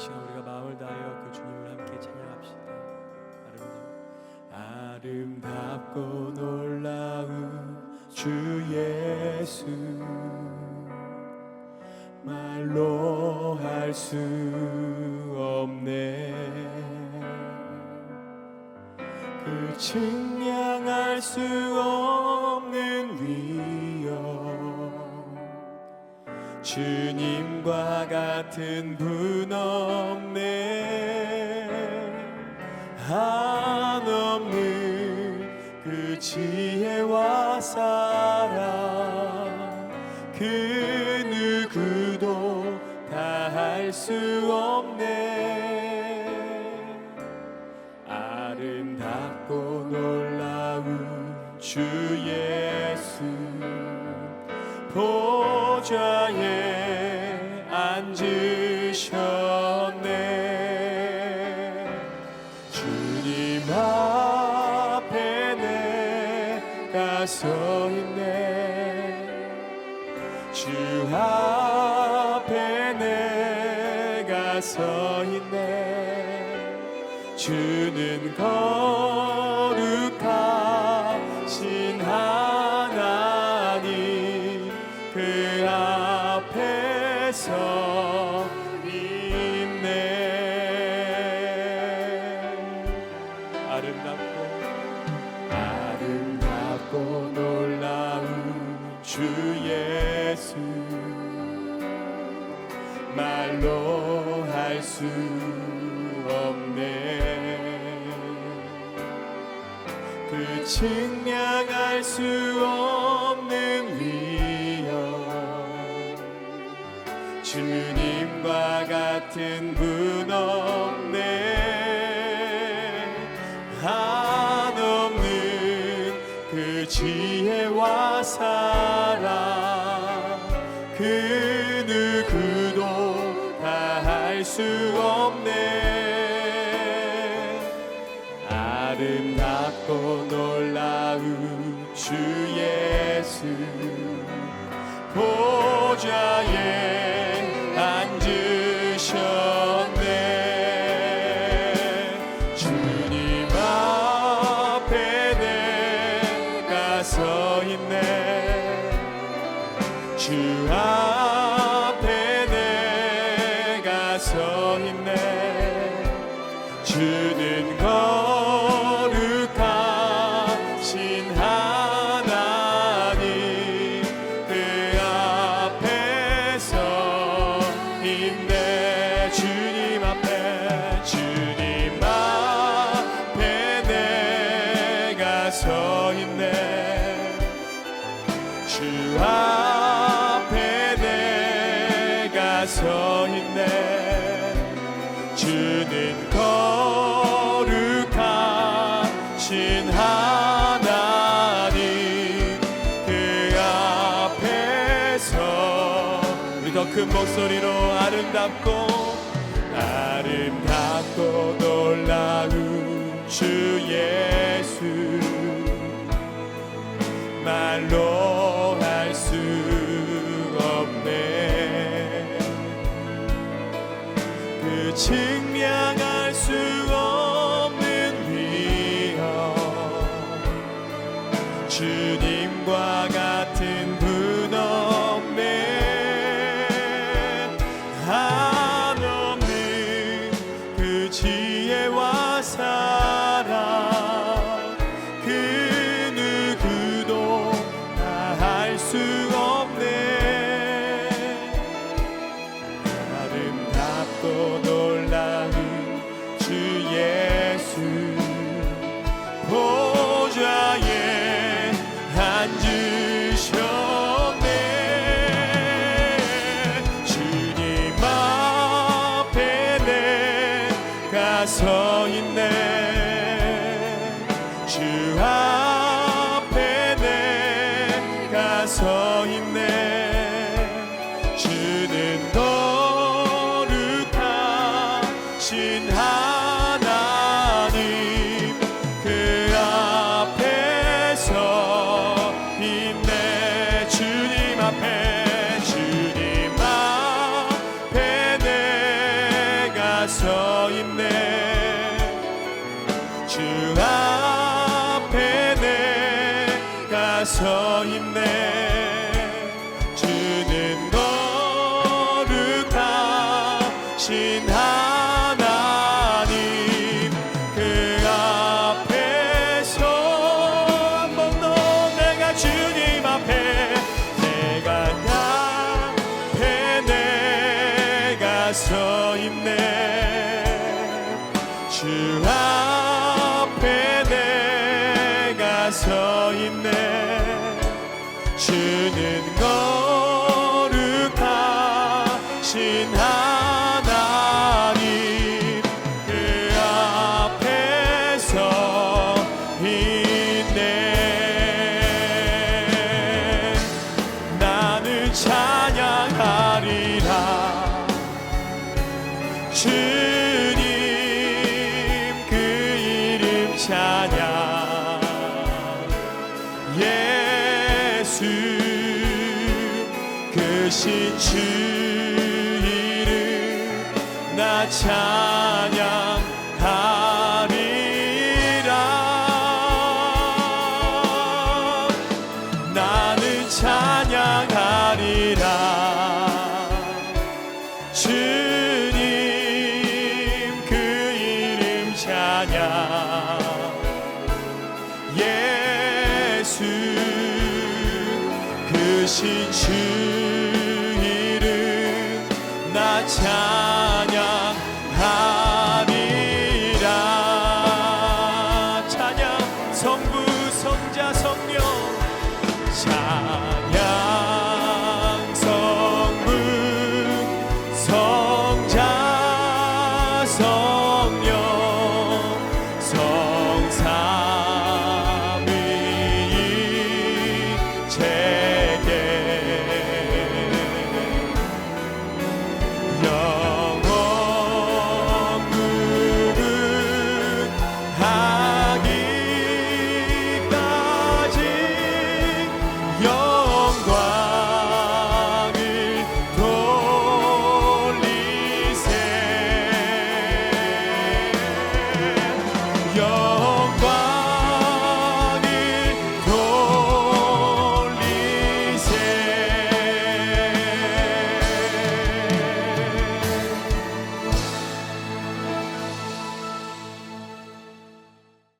시간 우리가 마음을 다하여 그 주님을 함께 찬양합시다. 아름다운 아름답고 놀라운 주 예수 말로 할 수 없네 그 측량할 수 없는 위엄 주님과 같은 분 없네. 한없는 그 지혜와 사랑. 그 누구도 다 할 수 없네. 아름답고 놀라운 주 예수. 보좌 서 있네. 주 앞에 내가 서 있네. 주는 거 아름답고 놀라운 주 예수. 말로 할 수 없네. 그 측량할 수 없는 위엄 주님과 같은 분없 그 지혜와 사랑 그 누구도 다 할 수 없네. 아름답고 놀라운 주 예수 보좌에 주 앞에 내가 서 있네. 주는 거룩하신 하나님 그 앞에 서 있네. 주님 앞에 주님 앞에 내가 서 있네. 주 앞에 신 하나님 그 앞에서 우리 더 큰 목소리로 아름답고 아름답고 놀라운 주예 주님 주앞 서 있네 주는 거룩하신 하나님 그 앞에서 있네. 나는 찬양하리라. 주님 그 이름 찬양. 예 그신 주 이름 나 찬양하리라. 나는 찬양하리라. 주님 그 이름 찬양. 예수 그신 주 찬양하리라 찬양 성부 성자 성령. 찬양